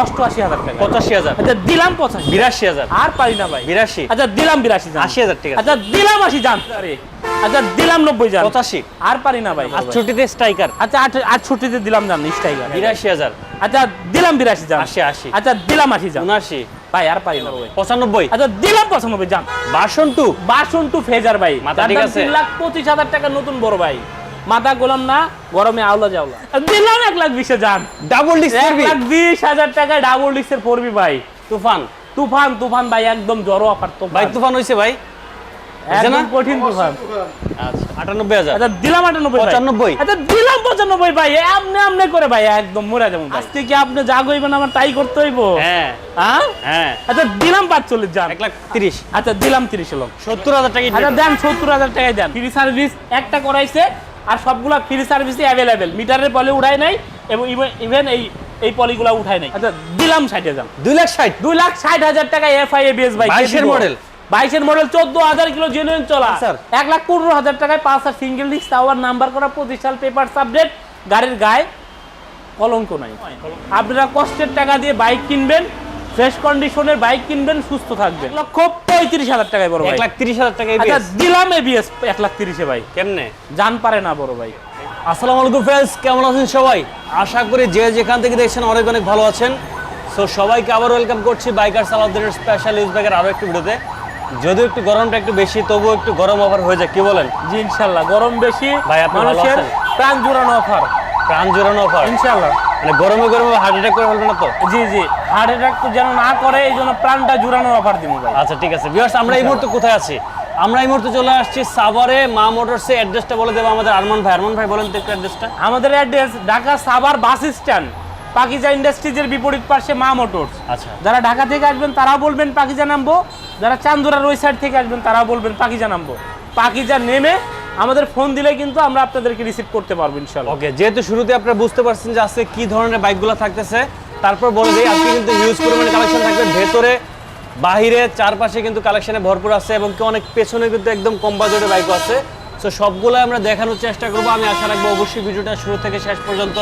অষ্টআশি হাজার টাকা। পঁচাশি হাজার। আচ্ছা দিলাম পঁচাশি। বিরাশি হাজার। আর পারি না ভাই। বিরাশি। আচ্ছা দিলাম বিরাশি আশি হাজার আছে। আচ্ছা দিলাম আশি যান। আরে। আচ্ছা দিলাম নব্বই যান। পঁচাশি। আর পারি না ভাই। আটষট্টিতে স্ট্রাইকার। আচ্ছা আট আটষট্টিতে দিলাম যান স্ট্রাইকার। বিরাশি হাজার। আচ্ছা দিলাম বিরাশি যান। আশি আশি। আচ্ছা দিলাম আশি যান। উনআশি। ভাই আর পারি না পঁচানব্বই। আচ্ছা দিলাম পঁচানব্বই যান। বাসন টু বাসন টু ফেজার ভাই। মাথা ঠিক আছে? তিন লাখ পঁচিশ হাজার টাকা নতুন বড় ভাই। মাথা গোলাম না গরমে আওলা যাওলা। দিলাম এক লাখ বিশে যান। ডাবল ডিস্ক এক লাখ বিশ হাজার টাকায় ডাবল ডিস্কের পড়বি ভাই। তুফান। তুফান তুফান ভাই একদম জড়ো অফার তো ভাই তুফান হইছে ভাই। হয়েছে একদম কঠিন তুফান। আচ্ছা আটানব্বই হাজার। আচ্ছা দিলাম আটানব্বই ভাই। পঁচানব্বই। আচ্ছা দিলাম পঁচানব্বই ভাই। আমনে আমনে করে ভাই একদম মরে যাব আজকে কি আপনি যা গইবেন আমার তাই করতে হইব? হ্যাঁ। হ্যাঁ? হ্যাঁ। আচ্ছা দিলাম পাঁচচল্লিশ যান। এক লাখ তিরিশ। আচ্ছা দিলাম তিরিশ লোক। সত্তর হাজার টাকা আচ্ছা দেন সত্তর হাজার টাকায় দেন। ফ্রি সার্ভিস একটা করাইছে আর সবগুলা ফ্রি সার্ভিসই অ্যাভেলেবেল মিটারের পলে উঠায় নাই এবং ইভেন এই এই পলিগুলা উঠায় নাই। আচ্ছা দিলাম ষাটে যান দুই লাখ ষাট? দুই লাখ ষাট হাজার টাকা এফআই এবিএস বাইক 22 এর model? বাইশের মডেল চোদ্দ হাজার কিলো জেনুইন চলা। স্যার। এক লাখ পনেরো হাজার টাকায় পাঁচ আর সিঙ্গেল ডিস্ক টাওয়ার নাম্বার করা পঁচিশ সাল পেপার সাবজেক্ট গাড়ির গায়ে কলঙ্ক নাই। আপনারা কষ্টের টাকা দিয়ে বাইক কিনবেন ফ্রেশ কন্ডিশনের বাইক কিনবেন সুস্থ থাকবেন। এক লক্ষ পঁয়ত্রিশ হাজার টাকায় বড় এক লাখ তিরিশ হাজার টাকা আচ্ছা দিলাম এবিএস এক লাখ তিরিশে ভাই। কেমনে? জান পারে না বড় ভাই। আসসালামু আলাইকুম ফ্রেন্ডস কেমন আছেন সবাই? আশা করি যে যেখান থেকে দেখছেন অনেক অনেক ভালো আছেন। সো সবাইকে আবার ওয়েলকাম করছি বাইকার সালাউদ্দিনের স্পেশাল ইউজ ব্যাগের আরও একটি ভিডিওতে যদিও একটু গরমটা একটু বেশি তবুও একটু গরম ওভার হয়ে যায় কি বলেন? জি ইনশাল্লাহ গরম বেশি ভাই, আপনি ভালো মানুষের প্রাণ জোড়ানো অফার প্রাণ জোরানো অফার ইনশাল্লাহ। মানে গরমে গরমে হার্ট অ্যাটাক করে ফেলবে না তো? জি জি। হার্ট অ্যাটাক তো যেন না করে এই জন্য প্রাণটা জুড়ানোর অফার দিব ভাই। আচ্ছা ঠিক আছে। ভিউয়ার্স আমরা এই মুহূর্তে কোথায় আছি? আমরা এই মুহূর্তে চলে আসছি সাভারে। মা মোটরসে অ্যাড্রেসটা বলে দেবো আমাদের আরমান ভাই। আরমান ভাই বলেন তো একটু অ্যাড্রেসটা আমাদের address Dhaka Savar bus stand Pakiza ইন্ডাস্ট্রিজের বিপরীত পাশে মা মোটরস। আচ্ছা। যারা ঢাকা থেকে আসবেন তারাও বলবেন পাকিজা নামবো। যারা চান্দুরার ওই সাইড থেকে আসবেন তারাও বলবেন পাকিজা নামবো। পাকিজা নেমে আমাদের ফোন দিলে কিন্তু আমরা আপনাদেরকে রিসিভ করতে পারব ইনশাল্লাহ ওকে যেহেতু শুরুতে আপনারা বুঝতে পারছেন যে আজকে কি ধরনের বাইকগুলো থাকতেছে, তারপর বলে দিই, আজকে কিন্তু হিউজ পরিমাণে কালেকশন থাকবে। ভেতরে, বাহিরে, চারপাশে কিন্তু কালেকশনে ভরপুর আছে এবং কি অনেক পেছনে কিন্তু একদম কম বাজেটের বাইকও আছে। সো সবগুলো আমরা দেখানোর চেষ্টা করব। আমি আশা রাখব অবশ্যই ভিডিওটা শুরু থেকে শেষ পর্যন্ত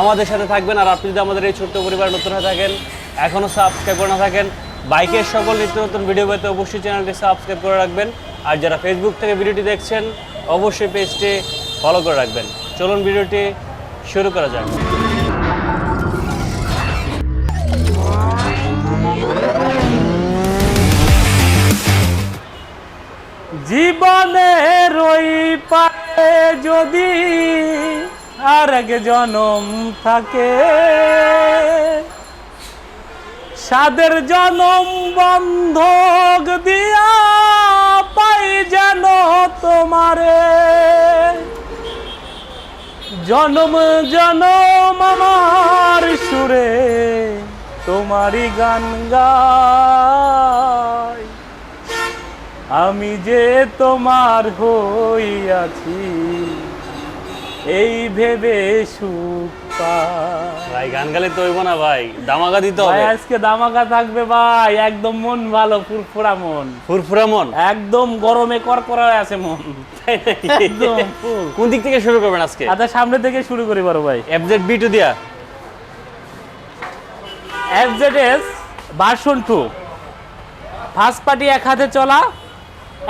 আমাদের সাথে থাকবেন। আর আপনি যদি আমাদের এই ছোট্ট পরিবার নতুন হয়ে থাকেন এখনও সাবস্ক্রাইব করে না থাকেন, বাইকের সকল নিত্য নতুন ভিডিও পেতে অবশ্যই চ্যানেলটি সাবস্ক্রাইব করে রাখবেন। আর যারা ফেসবুক থেকে ভিডিওটি দেখছেন অবশ্যই পেজটি ফলো করে রাখবেন। চলুন ভিডিওটি শুরু করা যাক। জীবনের রই পায়ে যদি আর জনম থাকে। সাদের জনম বন্ধক দিয়া জনম জনম আমার সুরে তোমারই গান গাই আমি যে তোমার হইয়াছি এই ভেবে সুখ। ভাই গান গালে তো হইব না ভাই দামাগা দিতে হবে। আজকে দামাকা থাকবে ভাই একদম মন ভালো ফুরফুরা মন। ফুরফুরা মন? একদম গরমে করকরায় আছে মন। একদম কোন দিক থেকে শুরু করবেন আজকে? আচ্ছা সামনে থেকে শুরু করি বড় ভাই। এফজেড বি টু দিয়া। FZS version two first party এক হাতে চলা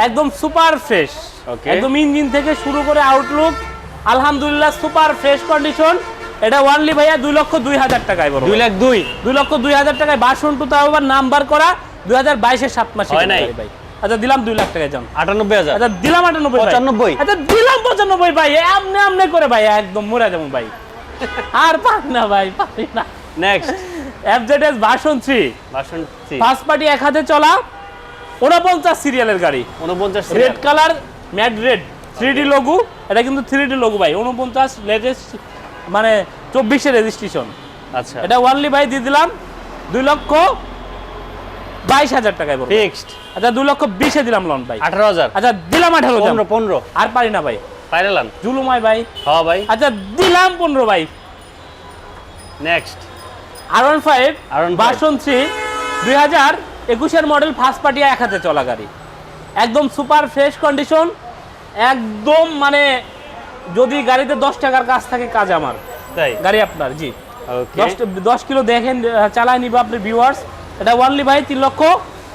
একদম সুপার ফ্রেশ. একদম ইঞ্জিন থেকে শুরু করে আউটলুক আলহামদুলিল্লাহ সুপার ফ্রেশ কন্ডিশন এটা ওয়ানলি ভাইয়া দুই লক্ষ দুই হাজার টাকায় বড় দুই লাখ দুই? দুই লক্ষ দুই হাজার টাকায় ভার্সন টু তাও আবার নাম্বার করা দুই হাজার বাইশের সাত মাসে হয় নাই? ভাই আচ্ছা দিলাম দুই লাখ টাকায় যান আটানব্বই হাজার। আচ্ছা দিলাম আটানব্বই পঁচানব্বই? আচ্ছা দিলাম পঁচানব্বই ভাই। আমনে আমনে করে ভাই একদম মরে যাব ভাই। আর পারি না ভাই পারি না। Next FZS version three version three first party এক হাতে চলা উনপঞ্চাশ সিরিয়ালের গাড়ি। উনপঞ্চাশ red colour matte red three D লঘু এটা কিন্তু থ্রি ডি লঘু ভাই। উনপঞ্চাশ লেটেস্ট মানে চব্বিশে রেজিস্ট্রেশন আচ্ছা। এটা ওয়ানলি ভাই দিয়ে দিলাম দুই লক্ষ বাইশ হাজার টাকায় ফিক্সড আচ্ছা দুই লক্ষ বিশে দিলাম লোন ভাই। আঠারো হাজার। আচ্ছা দিলাম আঠারো। পনেরো পনেরো। আর পারি না ভাই। পাইলাম জুলুমাই ভাই। হ্যাঁ ভাই। আচ্ছা দিলাম পনেরো ভাই। নেক্সট আর one five R15 version three দুই হাজার একুশের মডেল ফার্স্ট পার্টি এক হাতে চলা গাড়ি। একদম সুপার ফ্রেশ কন্ডিশন একদম মানে যদি গাড়িতে দশ টাকার কাজ থাকে কাজ আমার। তাই? গাড়ি আপনার জি। দশ কিলো দেখেন চালায় নিব আপনি ভিউয়ার্স এটা ওয়ানলি ভাই তিন লক্ষ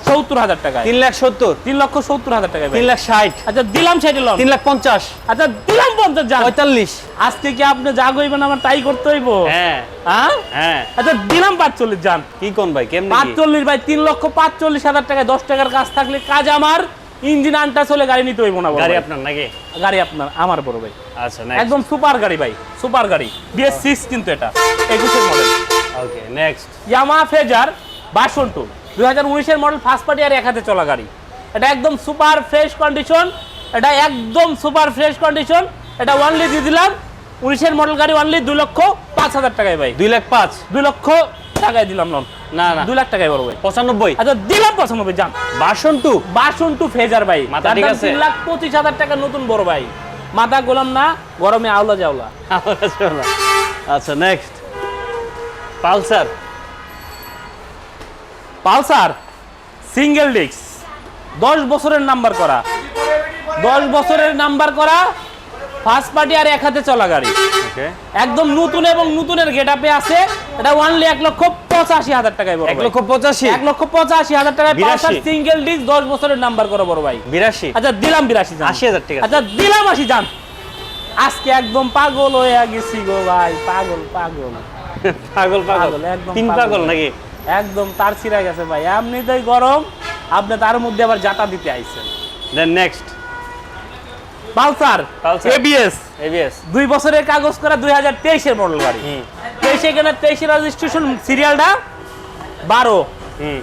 সত্তর হাজার টাকায়। তিন লাখ সত্তর? তিন লক্ষ সত্তর হাজার ভাই। তিন লাখ ষাট? আচ্ছা দিলাম লন। তিন লাখ পঞ্চাশ? আচ্ছা দিলাম পঞ্চাশ যান। পঁয়তাল্লিশ? আজকে কি আপনি যা গইবেন আমার তাই করতে হইব? হ্যাঁ। হ্যাঁ? হ্যাঁ। আচ্ছা দিলাম পাঁচচল্লিশ যান। কি কোন ভাই কেমনি? পাঁচচল্লিশ ভাই তিন লক্ষ পাঁচচল্লিশ হাজার টাকায় দশ টাকার কাজ থাকলে কাজ আমার। ইঞ্জিন আনটা চলে গাড়ি নিতে হইব না গাড়ি আপনার নাকি? গাড়ি আপনার আমার বড় ভাই। আচ্ছা নেক্সট একদম সুপার গাড়ি ভাই সুপার গাড়ি। বিএস সিক্স কিন্তু এটা একুশের model okay next Yamaha Fazer version two দুই হাজার উনিশের মডেল ফার্স্ট পার্টি আর এক হাতে চলা গাড়ি। এটা একদম সুপার ফ্রেশ কন্ডিশন এটা একদম সুপার ফ্রেশ কন্ডিশন এটা ওয়ানলি দিয়ে দিলাম। উনিশের মডেল গাড়ি ওয়ানলি দুই লক্ষ পাঁচ হাজার টাকায় ভাই। দুই লাখ পাঁচ? দুই লক্ষ টাকায় দিলাম লোন। না না। দুই লাখ টাকায় বড় ভাই। পঁচানব্বই। আচ্ছা দিলাম পঁচানব্বই যান। বাসন টু বাসন টু ফেজার ভাই। মাথা ঠিক আছে? তিন লাখ পঁচিশ হাজার টাকা নতুন বড় ভাই। মাথা গোলাম না গরমে আওলা জাওলা। আচ্ছা next Pulsar. Pulsar single disc দশ বছরের নাম্বার করা। দশ বছরের নাম্বার করা ফার্স্ট পার্টি আর এক হাতে চলা গাড়ি। একদম নতুন এবং নতুনের গেট আপে আছে। এটা ওয়ানলি এক লক্ষ পঁচাশি হাজার টাকায় বড় এক লক্ষ পঁচাশি? এক লক্ষ পঁচাশি হাজার টাকায় সিঙ্গেল ডিস্ক দশ বছরের নাম্বার করা বড় ভাই। বিরাশি। আচ্ছা দিলাম বিরাশি আশি হাজার টাকা। আচ্ছা দিলাম আশি যান আজকে একদম পাগল হয়ে গেছি গো ভাই। পাগল পাগল। পাগল পাগল। একদম তিন পাগল। পাগল নাকি? একদম তার ছিঁড়া গেছে ভাই। এমনিতেই গরম আপনি তার মধ্যে আবার জাটা দিতে আইছেন। Then next Pulsar ABS ABS দুই বছরের কাগজ করা দুই হাজার তেইশের মডেল গাড়ি তেইশে কেনা তেইশে রেজিস্ট্রেশন সিরিয়ালটা বারো। হুম।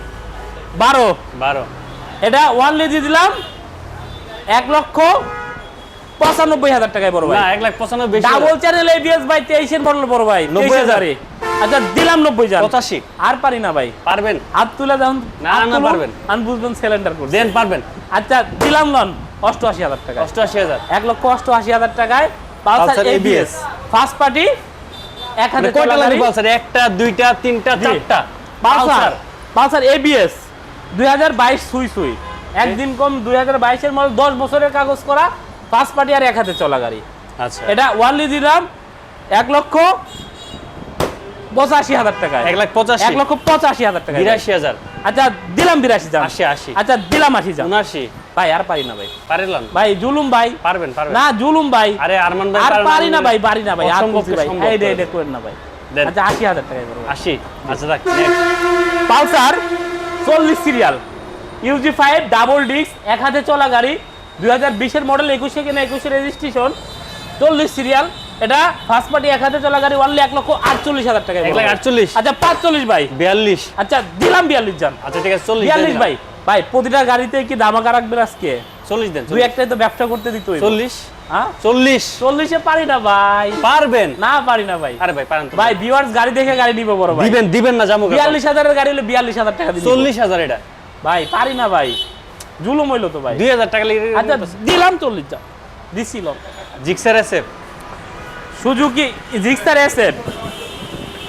বারো। বারো। এটা ওয়ানলি দিয়ে দিলাম এক লক্ষ পঁচানব্বই হাজার টাকায় বড় ভাই। না এক লাখ পঁচানব্বই ডাবল চ্যানেল এবিএস ভাই তেইশের মডেল বড় ভাই নব্বই হাজার। আচ্ছা দিলাম নব্বই হাজার। পঁচাশি। আর পারি না ভাই। পারবেন। হাত তুলে যখন না, না, পারবেন। আমি বুঝবেন সিলিন্ডার দেন পারবেন। আচ্ছা দিলাম লন অষ্টআশি হাজার টাকা অষ্টআশি হাজার। এক লক্ষ অষ্টআশি হাজার টাকায় পালসার এবিএস ফার্স্ট পার্টি এক হাতে মানে কয়টা লাগবে পালসার? একটা দুইটা তিনটা চারটা? পালসার। পালসার। এবিএস দুই হাজার বাইশ সুই সুই। একদিন কম দুই হাজার বাইশের মডেল দশ বছরের কাগজ করা ফার্স্ট পার্টি আর এক হাতে চলা গাড়ি। আচ্ছা। এটা ওয়ানলি দিলাম এক লক্ষ পঁচাশি হাজার টাকায়। এক লাখ পঁচাশি। এক লক্ষ পঁচাশি হাজার টাকা বিরাশি হাজার। আচ্ছা দিলাম বিরাশি যান আশি আশি। আচ্ছা দিলাম আশি যান উনআশি। ভাই আর পারি না ভাই। পারিলাম ভাই জুলুম ভাই। পারবেন পারবেন। না জুলুম ভাই। আরে আরমান ভাই আর পারি না ভাই পারি না ভাই আর ভাই। এই দে দে করেন না ভাই। আচ্ছা আশি হাজার টাকায় করব আশি। আচ্ছা দেখ পালসার চল্লিশ serial. UG five double disc এক হাতে চলা গাড়ি দুই হাজার বিশের মডেল একুশে কিনা একুশে রেজিস্ট্রেশন। চল্লিশ সিরিয়াল। এটা ফার্স্ট পার্টি এক হাতে চলা গাড়ি ওয়ানলি এক লক্ষ আটচল্লিশ হাজার টাকা এক লাখ আটচল্লিশ। আচ্ছা পাঁচচল্লিশ ভাই। বিয়াল্লিশ। আচ্ছা দিলাম বিয়াল্লিশ যান আচ্ছা ঠিক আছে চল্লিশ বিয়াল্লিশ ভাই। ভাই প্রতিটা গাড়িতে কি দামাকা রাখবেন আজকে? চল্লিশ দেন দুই একটাই তো ব্যবসা করতে দিত চল্লিশ। হ্যাঁ? চল্লিশ। চল্লিশে পারি না ভাই। পারবেন? না পারি না ভাই। আরে ভাই পারেন ভাই ভিউয়ার্স গাড়ি দেখে গাড়ি নিবে বড় ভাই। দিবেন দিবেন না বিয়াল্লিশ হাজারের গাড়ি হলে বিয়াল্লিশ হাজার টাকা দিন চল্লিশ হাজার এটা। ভাই পারি না ভাই। জুলুম হইল তো ভাই। দুই হাজার টাকা লেগে আচ্ছা দিলাম চল্লিশ দিছিল। Gixxer Suzuki Gixxer SF.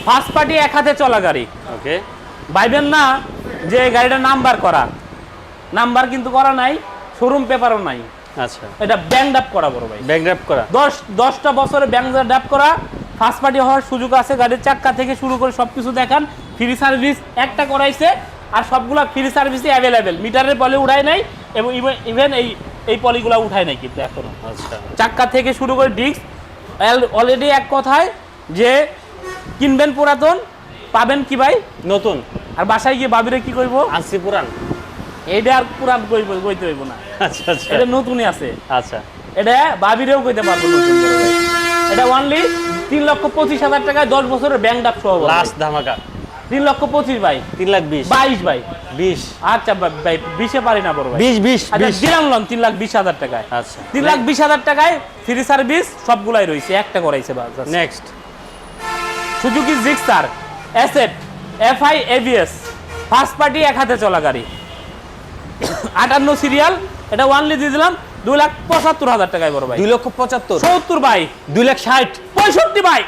First party এক হাতে চলা গাড়ি। ওকে। ভাইবেন না যে গাড়িটা নাম্বার করা। নাম্বার কিন্তু করা নাই শোরুম পেপারও নাই। আচ্ছা। এটা ব্যাংক ডাপ করা বড় ভাই। ব্যাক ড্রাফট করা। দশ দশটা বছরে ব্যাংক ডাপ করা ফার্স্ট পার্টি হওয়ার সুযোগ আছে গাড়ির চাক্কা থেকে শুরু করে সব কিছু দেখান ফ্রি সার্ভিস একটা করাইছে আর সবগুলা ফ্রি সার্ভিসই অ্যাভেলেবেল মিটারের পলে উঠায় নাই এবং ইভেন এই এই পলিগুলা উঠায় নাই কিন্তু এখনও। আচ্ছা। চাক্কা থেকে শুরু করে ডিস্ক অলরেডি এক কথায় যে কিনবেন পুরাতন পাবেন কি ভাই? নতুন। আর বাসায় গিয়ে বাবিরে কি করব আনসি পুরান। এইটা আর পুরান কইব কইতে হইব না। আচ্ছা আচ্ছা। এটা নতুনই আছে। আচ্ছা। এটা বাবিরেও কইতে পারব নতুন এটা অনলি তিন লক্ষ পঁচিশ হাজার টাকায় দশ বছরের ব্যাংক সহ লাস্ট ধামাকা। তিন লক্ষ পঁচিশ ভাই। তিন লাখ বিশ। বাইশ ভাই। বিশ। আচ্ছা ভাই- বিশে পারি না বড় বিশ বিশ আচ্ছা দিলাম লন তিন লাখ বিশ হাজার টাকায়। আচ্ছা। তিন লাখ বিশ হাজার টাকায় ফ্রি সার্ভিস সবগুলাই রয়েছে। একটা করাইছে নেক্সট সুজুকি জিক্সার অ্যাসেট এফআই এবিএস ফার্স্ট পার্টি এক হাতে চলা গাড়ি। আটান্ন সিরিয়াল এটা ওয়ানলি দিয়ে দিলাম দুই লাখ পঁচাত্তর হাজার টাকায় বড় ভাই। দুই লক্ষ পঁচাত্তর? সত্তর ভাই দুই লাখ ষাট? পঁয়ষট্টি ভাই।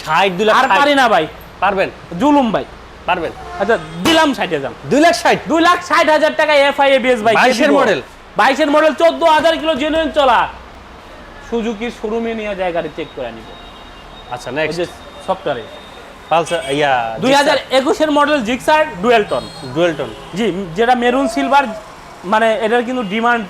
ষাট দুই লাখ আর। পারি না ভাই। পারবেন? জুলুম ভাই। পারবেন? আচ্ছা দিলাম ষাট হাজার। দুই লাখ ষাট? দুই লাখ ষাট হাজার টাকা এফআই এবিএস ভাই বাইশের মডেল বাইশের মডেল চোদ্দ হাজার কিলো জেনুইন চলা। সুজুকির শোরুমে নিয়ে যায় গাড়ি চেক করে নিব। আচ্ছা নেক্সট সফটওয়্যারে পালসার ইয়া দুই হাজার একুশের model Gixxer dual tone dual tone জি যেটা মেরুন সিলভার মানে এটার কিন্তু ডিমান্ড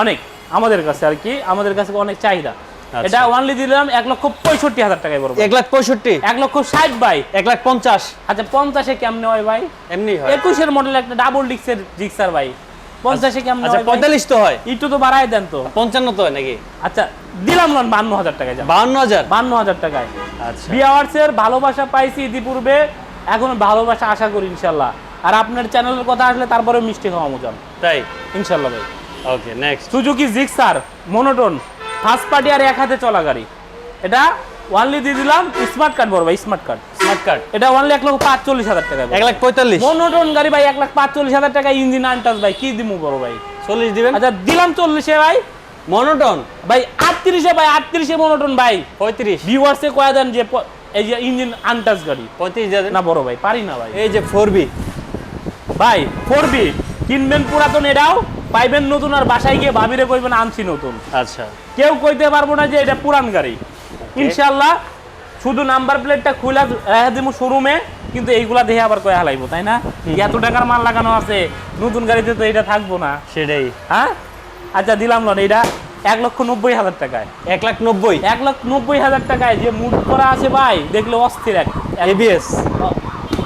অনেক আমাদের কাছে আর কি আমাদের কাছে অনেক চাহিদা। আচ্ছা। এটা ওয়ানলি দিলাম এক লক্ষ পঁয়ষট্টি হাজার টাকায় বলব এক লাখ পঁয়ষট্টি? এক লক্ষ ষাট বাই এক লাখ পঞ্চাশ? আচ্ছা পঞ্চাশে কেমনে হয় ভাই? এমনি হয়। একুশের মডেল একটা ডাবল ডিক্সের জিক্সার ভাই। পঞ্চাশে কেমনে আচ্ছা পঁয়তাল্লিশ তো হয়। একটু তো বাড়ায় দেন তো। পঞ্চান্ন তো হয় নাকি? আচ্ছা দিলাম লোন বান্ন হাজার টাকায় যান বাহান্ন হাজার? বান্ন হাজার টাকায়। আচ্ছা। বিয়ার্সের ভালোবাসা পাইছি ইতিপূর্বে এখন ভালোবাসা আশা করি ইনশাল্লাহ। আর আপনার চ্যানেলের কথা আসলে তারপরে মিষ্টি খাওয়া মজান তাই? ইনশাল্লাহ ভাই। Okay next Suzuki Gixxer monotone first party আর এক হাতে চলা গাড়ি। এটা ওয়ানলি দিয়ে দিলাম স্মার্ট কার্ড বড় ভাই স্মার্ট কার্ড স্মার্ট কার্ড এটা ওয়ানলি এক লক্ষ পাঁচচল্লিশ হাজার টাকা এক লাখ পঁয়তাল্লিশ? মনোটন গাড়ি ভাই এক লাখ পাঁচচল্লিশ হাজার টাকা ইঞ্জিন আনটাস ভাই কি দিমু বড় ভাই? চল্লিশ দিবেন? আচ্ছা দিলাম চল্লিশে ভাই। মনোটন ভাই আটত্রিশে ভাই আটত্রিশে মনোটন ভাই। পঁয়ত্রিশ? ভিউয়ার্সে কয়া দেন যে এই যে ইঞ্জিন আনটাস গাড়ি। পঁয়ত্রিশ না বড় ভাই পারি না ভাই। এই যে ফোর বি ভাই করবি কিনবেন পুরাতন এটাও পাইবেন নতুন আর বাসায় গিয়ে ভাবিরে কইবেন আনছি নতুন। আচ্ছা। কেউ কইতে পারব না যে এটা পুরান গাড়ি। ইনশাল্লাহ শুধু নাম্বার প্লেটটা খুলে রেখে দিব শোরুমে কিন্তু এইগুলা দেখে আবার কয়ে হালাইবো তাই না? এত টাকার মাল লাগানো আছে নতুন গাড়িতে তো এটা থাকব না। সেটাই। হ্যাঁ? আচ্ছা দিলাম লোন এটা এক লক্ষ নব্বই হাজার টাকায়। এক লাখ নব্বই? এক লাখ নব্বই হাজার টাকায় যে মুড করা আছে ভাই দেখলে অস্থির এক এবিএস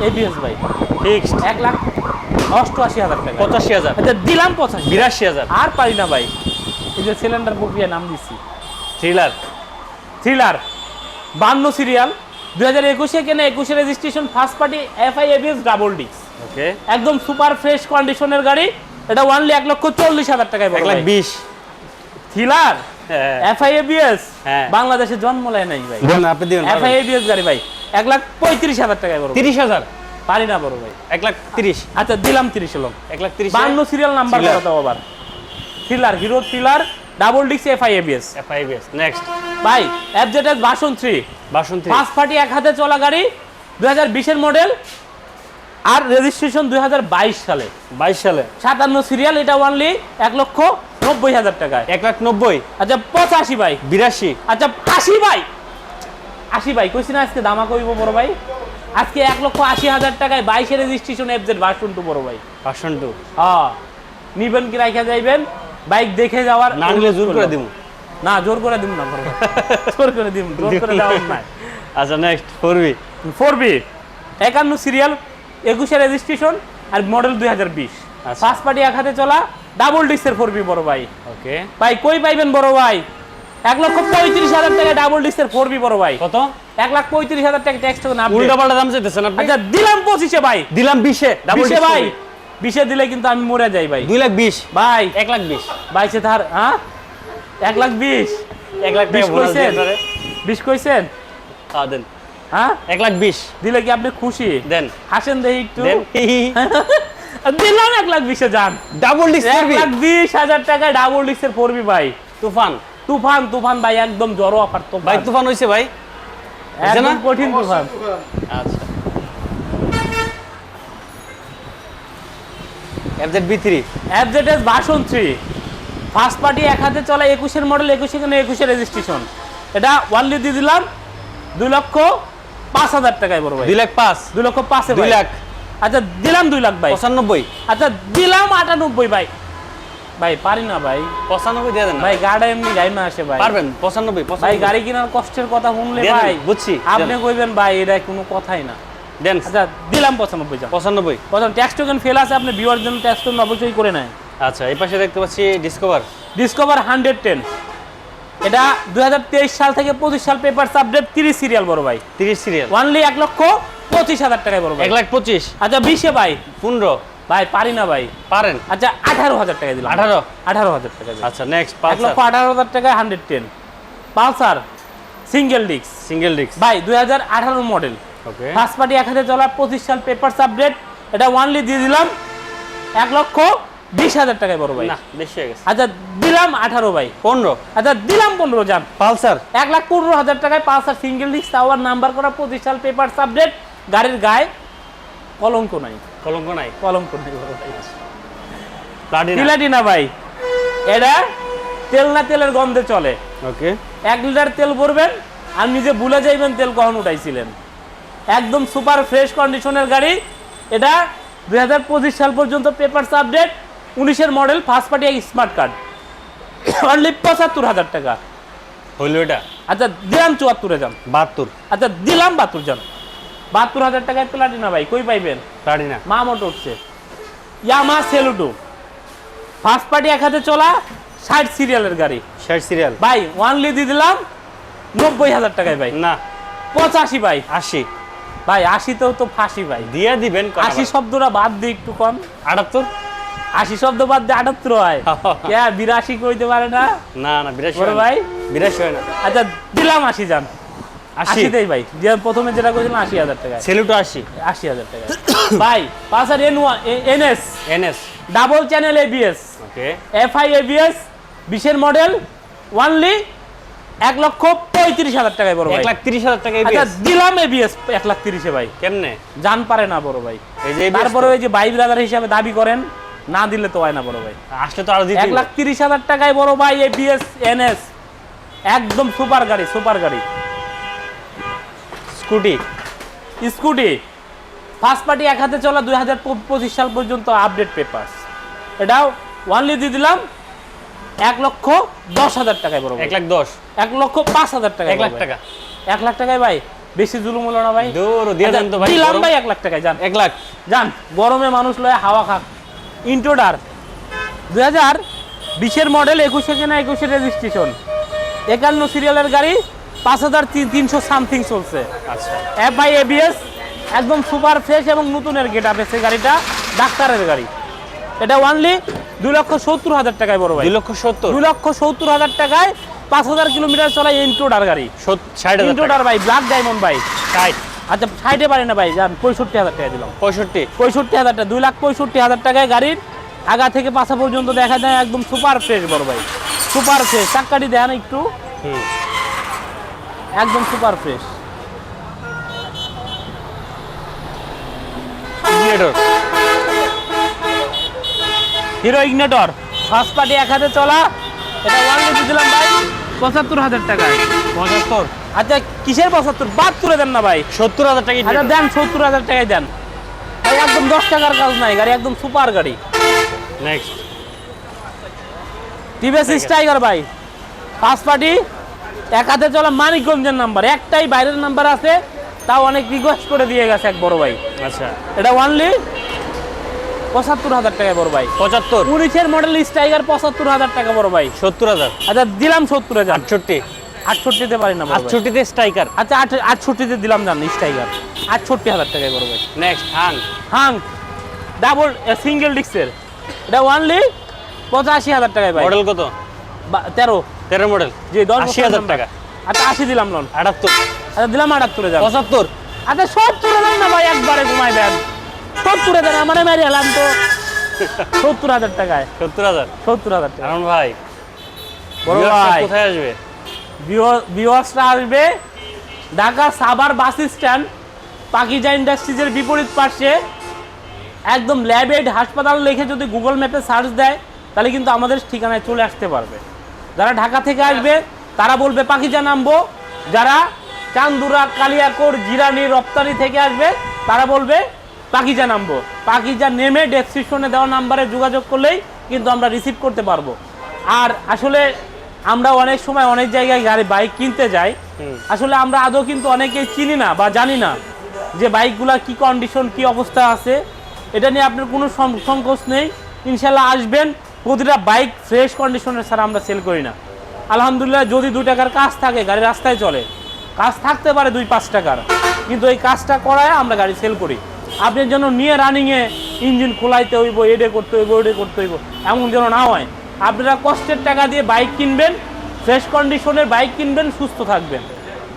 এবিএস ভাই। ফিক্সড এক লাখ অষ্টআশি হাজার টাকা। পঁচাশি হাজার। আচ্ছা দিলাম পঁচাশি। বিরাশি হাজার। আর পারি না ভাই। এই যে সিলিন্ডার প্রক্রিয়া নাম দিচ্ছি থ্রিলার থ্রিলার বান্ন সিরিয়াল দুই হাজার একুশে কেনে একুশে registration first party FI ABS double ডিক্স ওকে একদম সুপার ফ্রেশ কন্ডিশনের গাড়ি। এটা ওয়ানলি এক লক্ষ চল্লিশ হাজার টাকায় এক লাখ বিশ। থ্রিলার হ্যাঁ। এফআই এবিএস হ্যাঁ। বাংলাদেশে জন্ম নেয় নাই ভাই। এফআই এবিএস গাড়ি ভাই। এক লাখ পঁয়ত্রিশ হাজার টাকায় বড়। তিরিশ হাজার? পারি না বড় ভাই। এক লাখ তিরিশ। আচ্ছা দিলাম তিরিশ লোক। এক লাখ তিরিশ বান্ন সিরিয়াল নাম্বার। কত আবার। থ্রিলার হিরো থ্রিলার ডাবল ডিক্স FI ABS FI ABS next ভাই এফজেডএস ভার্সন থ্রি বাসন্তী পাঁচ ফাটি এক হাতে চলা গাড়ি দুই হাজার বিশের মডেল আর রেজিস্ট্রেশন দুই হাজার বাইশ সালে। বাইশ সালে। সাতান্ন সিরিয়াল এটা ওয়ানলি এক লক্ষ নব্বই হাজার টাকায়। এক লাখ নব্বই। আচ্ছা পঁচাশি ভাই। বিরাশি। আচ্ছা আশি ভাই। আশি ভাই কইছি না আজকে দামা কইব বড় ভাই? আজকে এক লক্ষ আশি হাজার টাকায় বাইশে রেজিস্ট্রেশন এফজেড ভার্সন টু বড় ভাই। পার্সন টু হ্যাঁ। নিবেন কি রাখা যাইবেন? বাইক দেখে যাওয়ার না নিলে জোর করে দিব না জোর করে দিব না। জোর করে দিব জোর করে দেওয়ার নাই। আচ্ছা next four B four B একান্ন সিরিয়াল একুশে রেজিস্ট্রেশন আর মডেল দুই হাজার বিশ। আচ্ছা। ফার্স্ট পার্টি এক হাতে চলা ডাবল ডিস্কের ফোর বি বড় ভাই। ওকে ভাই কই পাইবেন বড় ভাই? এক লক্ষ পঁয়ত্রিশ হাজার টাকা ডাবল ডিস্কের ফোর বি বড় ভাই। কত? এক লাখ পঁয়ত্রিশ হাজার টাকা ট্যাক্স না উল্টা পাল্টা দাম চাইতেছেন আপনি? আচ্ছা দিলাম পঁচিশে ভাই। দিলাম বিশে বিশে ভাই বিশে দিলে কিন্তু আমি মরে যাই ভাই। দুই লাখ বিশ। ভাই এক লাখ বিশ। বাইশে ধার হ্যাঁ? এক লাখ বিশ। এক লাখ বিশ টাকা কইছেন? বিশ কইছেন? দেন। হ্যাঁ? এক লাখ বিশ। দিলে কি আপনি খুশি? দেন। হাসেন দেখি একটু। দিলাম এক লাখ বিশে যান। ডাবল ডিস্ক এক লাখ বিশ হাজার টাকায় ডাবল ডিস্কের পড়বি ভাই। তুফান। তুফান তুফান ভাই একদম জড়ো অফার তো ভাই তুফান হয়েছে ভাই। একদম কঠিন তুফান আচ্ছা। FZ B three FZS version three first party এক হাতে চলা একুশের মডেল একুশে কেন একুশে রেজিস্ট্রেশন এটা ওয়ানলি দিয়ে দিলাম দুই লক্ষ পাঁচ হাজার টাকায় বড় ভাই। দুই লাখ পাঁচ। দুই লক্ষ পাঁচে দুই লাখ। আচ্ছা দিলাম দুই লাখ ভাই। পঁচানব্বই। আচ্ছা দিলাম আটানব্বই ভাই। ভাই পারি না ভাই। পঁচানব্বই দিয়ে দেন ভাই গাড়ি এমনি গাড়ি না আসে ভাই। পারবেন পঁচানব্বই ভাই গাড়ি কেনার কষ্টের কথা শুনলে ভাই বুঝছি, আপনি কইবেন ভাই এটা কোনো কথাই না। দেন। আচ্ছা দিলাম পঁচানব্বই পঁচানব্বই। প্রথম ট্যাক্স টোকেন ফেল আছে আপনি বিওয়ার জন্য ট্যাক্স টোকেন অবশ্যই করে নেয় আচ্ছা এই পাশে দেখতে পাচ্ছি ডিসকভার ডিসকভার হান্ড্রেড টেন এটা দুই হাজার তেইশ সাল থেকে পঁচিশ সাল পেপার সাবজেক্ট তিরিশ সিরিয়াল বড় ভাই। তিরিশ সিরিয়াল ওয়ানলি এক লক্ষ পঁচিশ হাজার টাকায় বড় ভাই। এক লাখ পঁচিশ। আচ্ছা বিশে ভাই। পনেরো। ভাই পারি না ভাই। পারেন। আচ্ছা আঠারো হাজার টাকা দিলাম। আঠারো? আঠারো হাজার টাকা আচ্ছা নেক্সট এক লক্ষ আঠারো হাজার টাকায় hundred ten Pulsar single disc single disc ভাই দুই হাজার আঠারো মডেল ওকে ফার্স্ট পার্টি এক হাজার চলা পঁচিশ সাল পেপার আপডেট এটা ওয়ানলি দিয়ে দিলাম। এক লক্ষ বিশ হাজার টাকায় বড় ভাই। না বেশি হয়ে গেছে। আচ্ছা দিলাম আঠারো ভাই। পনেরো? আচ্ছা দিলাম পনেরো যান পালসার? এক লাখ পনেরো হাজার টাকায় পাঁচ আর সিঙ্গেল ডিস্ক টাওয়ার নাম্বার করা পঁচিশ সাল পেপার আপডেট গাড়ির গায়ে কলঙ্ক নাই। কলঙ্ক নাই? কলঙ্ক নেই প্লাটিনা। ভাই এটা তেল না তেলের গন্ধে চলে। ওকে। এক লিটার তেল ভরবেন আর নিজে ভুলে যাইবেন তেল কখন উঠাইছিলেন। একদম সুপার ফ্রেশ কন্ডিশনের গাড়ি এটা দুই হাজার পঁচিশ সাল পর্যন্ত পেপারস আপডেট উনিশের model first party smart card only পঁচাত্তর হাজার টাকা। হইল এটা? আচ্ছা দিলাম চুয়াত্তরে যান বাহাত্তর। আচ্ছা দিলাম বাহাত্তর যান বাহাত্তর হাজার টাকায় প্লাটিনা ভাই কই পাইবেন? গাড়ি না মা মোট উঠছে। ইয়ামা সেলুটু ফার্স্ট পার্টি এক হাতে চলা ষাট সিরিয়ালের গাড়ি। শেষ সিরিয়াল ভাই ওয়ানলি দিয়ে দিলাম নব্বই হাজার টাকায় ভাই। না। পঁচাশি ভাই। আশি। ভাই আশিতেও তো ফাঁসি ভাই। দিয়ে দিবেন আশি শব্দটা বাদ দিয়ে একটু কম। আটাত্তর? আশি শব্দ বাদ দিয়ে আটাত্তর হয়। বিরাশি কইতে পারে না? না না বিরাশি। ভাই? বিরাশি হয় না। আচ্ছা দিলাম আশি যান। আশিতেই ভাই। যে প্রথমে যেটা কইছিলাম আশি হাজার টাকায় সেলুটো আশি। আশি হাজার টাকা। ভাই N NS. NS. Double channel ABS. Okay. FI ABS বিশের মডেল ওয়ানলি এক লক্ষ পঁয়ত্রিশ হাজার টাকায় বড় এক লাখ তিরিশ হাজার টাকা আচ্ছা দিলাম এবিএস এক লাখ তিরিশে ভাই। কেমনে? জান পারে না বড় ভাই। এই যে তারপরে ওই যে ভাই ব্রাদার হিসাবে দাবি করেন না দিলে তো হয় না বড় ভাই। আসলে তো আরও দিতে এক লাখ তিরিশ হাজার টাকায় বড় ভাই এবিএস এনএস। একদম সুপার গাড়ি সুপার গাড়ি। স্কুটি। স্কুটি ফার্স্ট পার্টি এক হাতে চলা দুই হাজার পঁচিশ সাল পর্যন্ত আপডেট পেপারস এটাও ওয়ানলি দিয়ে দিলাম এক লক্ষ দশ হাজার টাকায় বড় এক লাখ দশ। এক লক্ষ পাঁচ হাজার টাকা এক লাখ টাকা। এক লাখ টাকায় ভাই বেশি জুলুম হলো না ভাই। আচ্ছা, দিলাম ভাই এক লাখ টাকায় যান। এক লাখ। যান গরমে মানুষ লয় হাওয়া খাক। ইন্টোডার দুই হাজার বিশের মডেল একুশে কেনা একুশে রেজিস্ট্রেশন একান্ন সিরিয়ালের গাড়ি পাঁচ হাজার তিনশো সামথিং চলছে। আচ্ছা। এফ আই এবিএস একদম সুপার ফ্রেশ এবং নতুনের গেট আপে সে গাড়িটা ডাক্তারের গাড়ি। এটা ওয়ানলি দুই লক্ষ সত্তর হাজার টাকায় বড় ভাই। দুই লক্ষ সত্তর? দুই লক্ষ সত্তর হাজার টাকায় পাঁচ হাজার কিলোমিটার চলা ইন্টোডার গাড়ি। ষাট ইন্টোডার ভাই ব্ল্যাক ডায়মন্ড ভাই। ষাট। আচ্ছা সাইডে পারে না ভাই যান পঁয়ষট্টি হাজার টাকা দিলাম। পঁয়ষট্টি। পঁয়ষট্টি হাজার টাকা দুই লাখ পঁয়ষট্টি হাজার টাকায় গাড়ির আগা থেকে পাশা পর্যন্ত দেখা যায় একদম সুপার ফ্রেশ বড় ভাই। সুপার ফ্রেশ চাক্কাটি দেন একটু। হুম। একদম super fresh. Ignitor. Hero Ignitor first party এক হাতে চলা এটা ওয়ান লিটার দিলাম ভাই পঁচাত্তর হাজার টাকায়। পঁচাত্তর। আচ্ছা কিসের পঁচাত্তর? বাদ তুলে দেন না ভাই। সত্তর হাজার টাকা আচ্ছা দেন সত্তর হাজার টাকায় দেন। ভাই একদম দশ টাকার কাজ নাই গাড়ি একদম সুপার গাড়ি। নেক্সট টিভিএস স্ট্রাইকার ভাই ফার্স্ট পার্টি এক হাতে চলা মানিকগঞ্জের নাম্বার একটাই বাইরের নাম্বার আছে তাও অনেক রিকোয়েস্ট করে দিয়ে গেছে এক বড় ভাই। আচ্ছা। এটা ওয়ানলি পঁচাত্তর হাজার টাকা বড় ভাই। পঁচাত্তর? উনিশের মডেল স্ট্রাইকার পঁচাত্তর হাজার টাকা বড় ভাই। সত্তর হাজার? আচ্ছা দিলাম সত্তর হাজার। আটষট্টি। আটষট্টিতে পারি না আটষট্টিতে স্ট্রাইকার আচ্ছা আট আটষট্টিতে দিলাম জান স্ট্রাইকার আটষট্টি হাজার টাকায় বড় ভাই। Next Hang. Hang double single ডিস্কের এটা ওয়ানলি পঁচাশি হাজার টাকায় ভাই। মডেল কত? তেরো। তেরো মডেল জি দশ আশি হাজার টাকা। আচ্ছা আশি দিলাম লোন আটাত্তর। আচ্ছা দিলাম আটাত্তরে যান পঁচাত্তর। আচ্ছা সত্তরে দেন না ভাই একবারে ঘুমাই দেন। সত্তরে দেন আমার মেরে এলাম তো। সত্তর হাজার টাকায়। সত্তর হাজার? সত্তর হাজার টাকা। কারণ ভাই। বড় ভাই। কোথায় আসবে? ভিওয়ার্সরা আসবে ঢাকা সাভার বাস স্ট্যান্ড পাকিজা ইন্ডাস্ট্রিজের বিপরীত পাশে একদম ল্যাবেড হাসপাতাল লিখে যদি গুগল ম্যাপে সার্চ দেয় তাহলে কিন্তু আমাদের ঠিকানায় চলে আসতে পারবে। যারা ঢাকা থেকে আসবে তারা বলবে পাখিজা নামবো। যারা চান্দুরা কালিয়াকোর জিরানি রপ্তানি থেকে আসবে তারা বলবে পাকিজা নামবো। পাখিজা নেমে ডেসক্রিপশনে দেওয়া নাম্বারে যোগাযোগ করলেই কিন্তু আমরা রিসিভ করতে পারব। আর আসলে আমরা অনেক সময় অনেক জায়গায় গাড়ি বাইক কিনতে যাই। আসলে আমরা আদৌ কিন্তু অনেকেই চিনি না বা জানি না যে বাইকগুলা কি কন্ডিশন কি অবস্থা আছে। এটা নিয়ে আপনার কোনো সংকোচ নেই। ইনশাল্লাহ আসবেন। প্রতিটা বাইক ফ্রেশ কন্ডিশনের ছাড়া আমরা সেল করি না। আলহামদুলিল্লাহ, যদি দু টাকার কাজ থাকে, গাড়ি রাস্তায় চলে। কাজ থাকতে পারে দুই, পাঁচ টাকার। কিন্তু এই কাজটা করায় আমরা গাড়ি সেল করি। আপনি যেন নিয়ে রানিংয়ে ইঞ্জিন খোলাইতে হইব, এডে করতে হইব এডে করতে হইব, এমন যেন না হয়, আপনারা কষ্টের টাকা দিয়ে বাইক কিনবেন ফ্রেশ কন্ডিশনের বাইক কিনবেন, সুস্থ থাকবেন।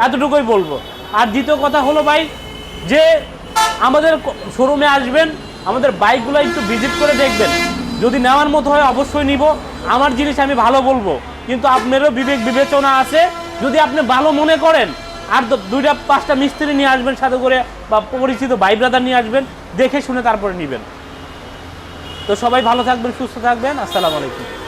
এতটুকুই বলব। আর দ্বিতীয় কথা হলো ভাই, যে আমাদের শোরুমে আসবেন, আমাদের বাইকগুলো একটু ভিজিট করে দেখবেন। যদি নেওয়ার মতো হয় অবশ্যই নিব। আমার জিনিস আমি ভালো বলব। কিন্তু আপনারও বিবেক বিবেচনা আছে। যদি আপনি ভালো মনে করেন, আর দুইটা, পাঁচটা মিস্ত্রি নিয়ে আসবেন সাথে করে, বা পরিচিত ভাই ব্রাদার নিয়ে আসবেন, দেখে শুনে তারপরে নেবেন। তো সবাই ভালো থাকবেন, সুস্থ থাকবেন। আসসালামু আলাইকুম।